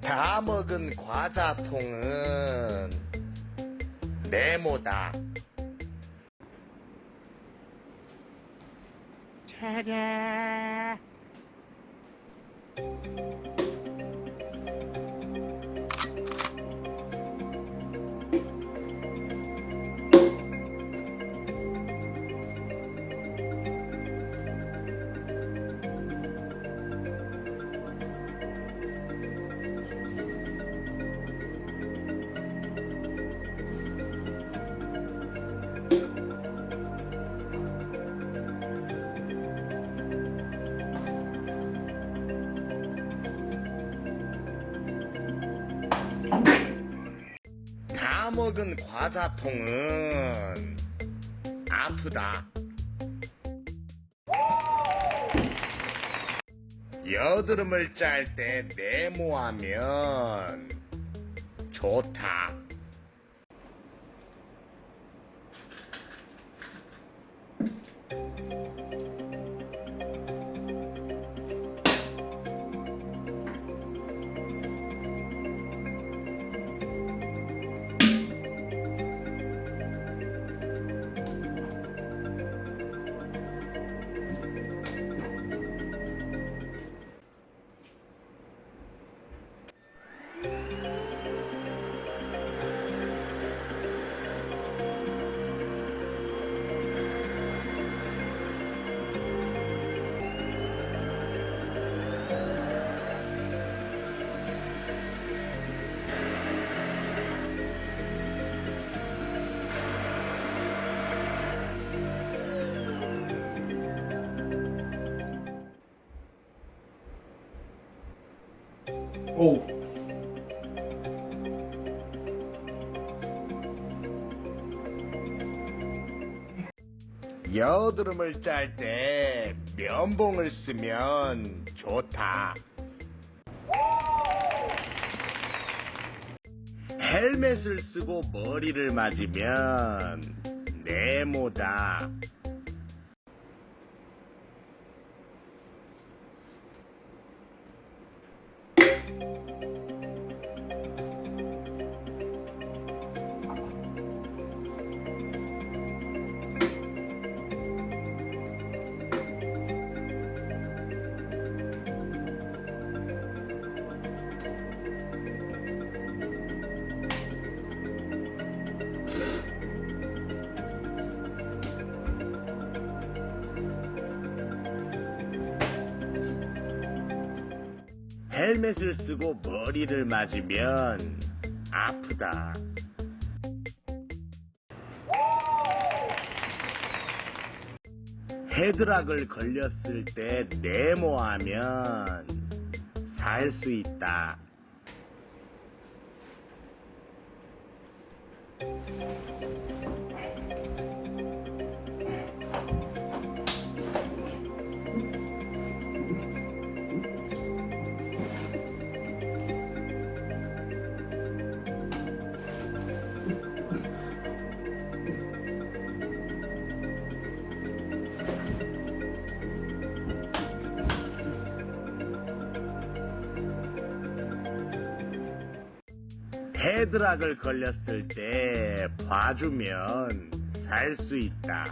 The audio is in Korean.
다 먹은 과자통은 네모다. 차례. 다 먹은 과자통은 아프다. 여드름을 짤 때 네모하면 좋다. 오. 여드름을 짤 때 면봉을 쓰면 좋다. 헬멧을 쓰고 머리를 맞으면 네모다. 헬멧을 쓰고 머리를 맞으면 아프다. 헤드락을 걸렸을 때 네모하면 살 수 있다. 헤드락을 걸렸을 때 봐주면 살 수 있다.